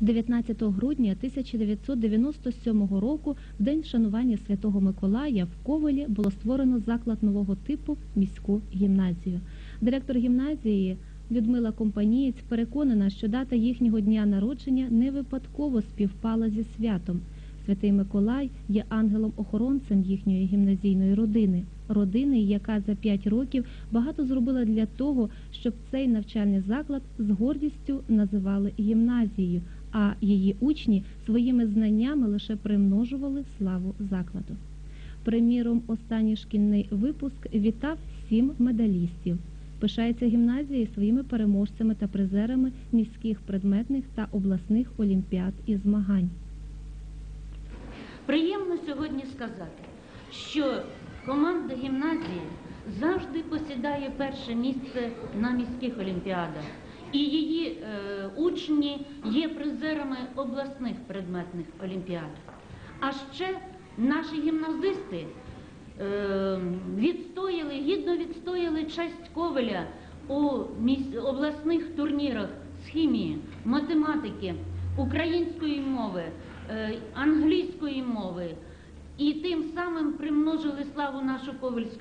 19 грудня 1997 року, в день шанування Святого Миколая, в Ковелі було створено заклад нового типу міську гімназію. Директор гімназії Людмила Компанієць переконана, що дата їхнього дня народження не випадково співпала зі святом. Святий Миколай є ангелом-охоронцем їхньої гімназійної родини, родини, яка за п'ять років багато зробила для того, щоб цей навчальний заклад з гордістю називали гімназією, а її учні своїми знаннями лише примножували славу закладу. Приміром, останній шкільний випуск вітав сім медалістів. Пишається гімназія своїми переможцями та призерами міських предметних та обласних олімпіад і змагань. Приємно сьогодні сказати, що команда гімназії завжди посідає перше місце на міських олімпіадах, і її е, учні є призерами обласних предметних олімпіад. А ще наші гімназисти е, відстояли, гідно відстояли честь Ковеля у обласних турнірах з хімії, математики, української мови, е, англійської мови. І тим самим примножили славу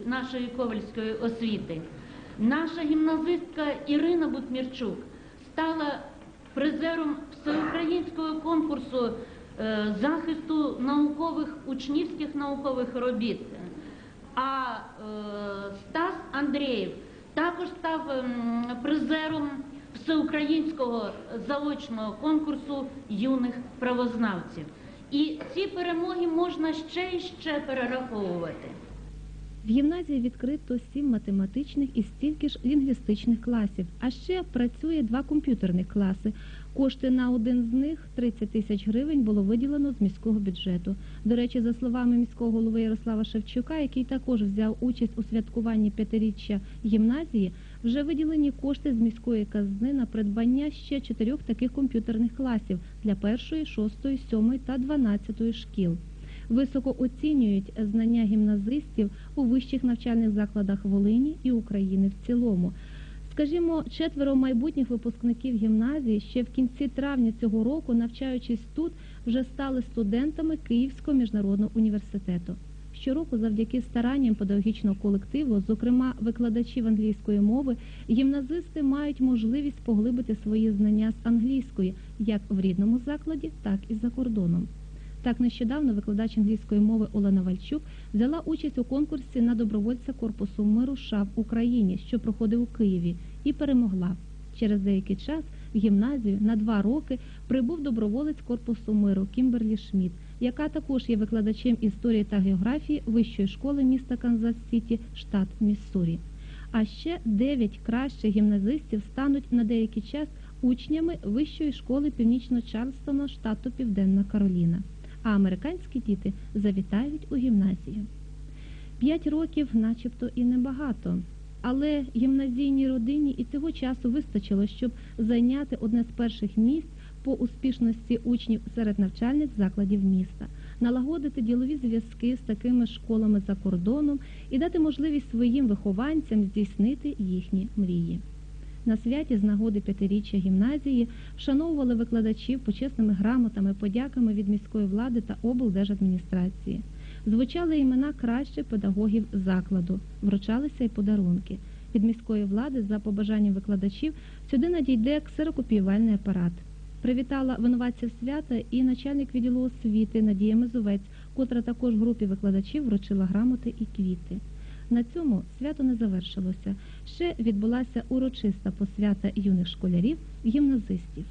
нашої ковальської освіти. Наша гімназистка Ірина Бутмірчук стала призером всеукраїнського конкурсу е, захисту наукових учнівських наукових робіт. А е, Стас Андрієв також став ем, призером всеукраїнського заочного конкурсу юних правознавців. І ці перемоги можна ще і ще перераховувати. В гімназії відкрито сім математичних і стільки ж лінгвістичних класів. А ще працює два комп'ютерних класи. Кошти на один з них 30 тисяч гривень було виділено з міського бюджету. До речі, за словами міського голови Ярослава Шевчука, який також взяв участь у святкуванні п'ятиріччя гімназії, вже виділені кошти з міської казни на придбання ще чотирьох таких комп'ютерних класів для першої, шостої, сьомої та дванадцятої шкіл. Високо оцінюють знання гімназистів у вищих навчальних закладах Волині і України в цілому. Скажімо, четверо майбутніх випускників гімназії ще в кінці травня цього року, навчаючись тут, вже стали студентами Київського міжнародного університету. Щороку, завдяки старанням педагогічного колективу, зокрема викладачів англійської мови, гімназисти мають можливість поглибити свої знання з англійської як в рідному закладі, так і за кордоном. Так нещодавно викладач англійської мови Олена Вальчук взяла участь у конкурсі на добровольця корпусу миру США в Україні, що проходив у Києві, і перемогла. Через деякий час в гімназію на два роки прибув доброволець корпусу миру Кімберлі Шмідт, яка також є викладачем історії та географії вищої школи міста Канзас-Сіті, штат Міссурі. А ще дев'ять кращих гімназистів стануть на деякий час учнями вищої школи північно-Чарльстона, штату Південна Кароліна а американські діти завітають у гімназію. П'ять років, начебто, і небагато. Але гімназійній родині і цього часу вистачило, щоб зайняти одне з перших місць по успішності учнів серед навчальних закладів міста, налагодити ділові зв'язки з такими школами за кордоном і дати можливість своїм вихованцям здійснити їхні мрії. На святі з нагоди п'ятиріччя гімназії вшановували викладачів почесними грамотами, подяками від міської влади та облдержадміністрації. Звучали імена кращих педагогів закладу, вручалися й подарунки. Від міської влади за побажанням викладачів сюди надійде ксерокопіювальний апарат. Привітала винуватців свята і начальник відділу освіти Надія Мезовець, котра також групі викладачів вручила грамоти і квіти. На цьому свято не завершилося. Ще відбулася урочиста посвята юних школярів гімназистів.